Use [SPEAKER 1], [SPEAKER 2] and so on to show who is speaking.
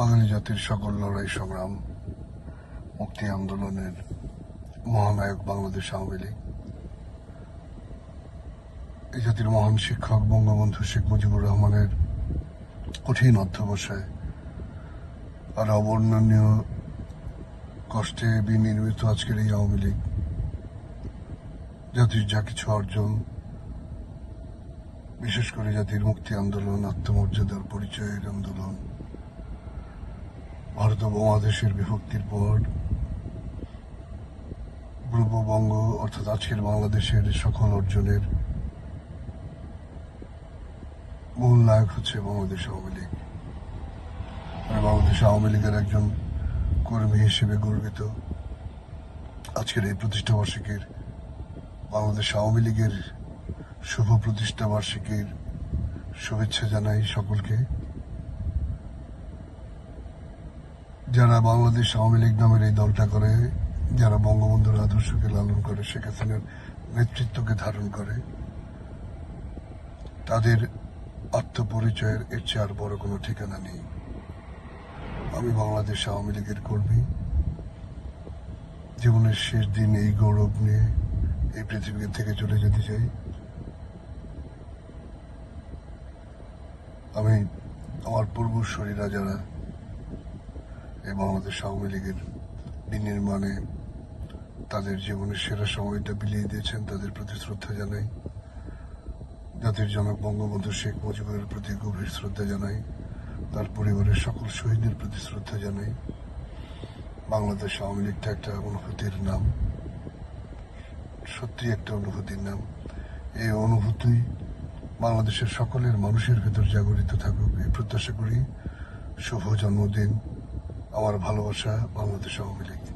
[SPEAKER 1] বাঙালি জাতির সকল লড়াই, সংগ্রাম, মুক্তি আন্দোলনের মহানায়ক বাংলাদেশ আওয়ামী লীগ। এই জাতির মহান শিক্ষক, বঙ্গবন্ধু শেখ মুজিবুর রহমানের কঠিন অধ্যবসায় আর অবর্ণনীয় কষ্টে বিনির্মিত আজকের এই আওয়ামী লীগ, জাতির যা কিছু অর্জন, বিশেষ করে জাতির মুক্তি আন্দোলন, আত্মমর্যাদার পরিচয়ের আন্দোলন ভারত উপমহাদেশের বিভক্তির পর পূর্ববঙ্গ অর্থাৎ আজকের বাংলাদেশের সকল অর্জনের মূল নায়ক হচ্ছে বাংলাদেশ আওয়ামী লীগ। আমি বাংলাদেশ আওয়ামী লীগের একজন কর্মী হিসেবে গর্বিত আজকের এই প্রতিষ্ঠা বার্ষিকীর, বাংলাদেশ আওয়ামী লীগের শুভ প্রতিষ্ঠা বার্ষিকীর শুভেচ্ছা জানাই সকলকে। যারা বাংলাদেশ আওয়ামী লীগ নামের এই দলটা করে, যারা বঙ্গবন্ধুর আদর্শকে লালন করে, শেখ হাসিনার নেতৃত্বকে ধারণ করে, তাদের আত্মপরিচয়ের এর চেয়ে আর বড় কোনো ঠিকানা নেই। আমি বাংলাদেশ আওয়ামী লীগের কর্মী। জীবনের শেষ দিন এই গৌরব নিয়ে এই পৃথিবী থেকে চলে যেতে চাই। আমি আমার পূর্বসূরীরা যারা এই বাংলাদেশ আওয়ামী লীগের বিনির্মাণে তাদের জীবনের সেরা সময়টা বিলিয়ে দিয়েছেন, তাদের প্রতি শ্রদ্ধা জানাই। জাতির জনক বঙ্গবন্ধু শেখ মুজিবের প্রতি গভীর শ্রদ্ধা জানাই। তার পরিবারের সকল শহীদের প্রতি শ্রদ্ধা জানাই। বাংলাদেশ আওয়ামী লীগটা একটা অনুভূতির নাম। সত্যি একটা অনুভূতির নাম। এই অনুভূতি বাংলাদেশের সকলের মানুষের ভেতর জাগরিত থাকুক, এই প্রত্যাশা করি। শুভ জন্মদিন। আমার ভালোবাসা বাংলাদেশ আওয়ামী লীগ।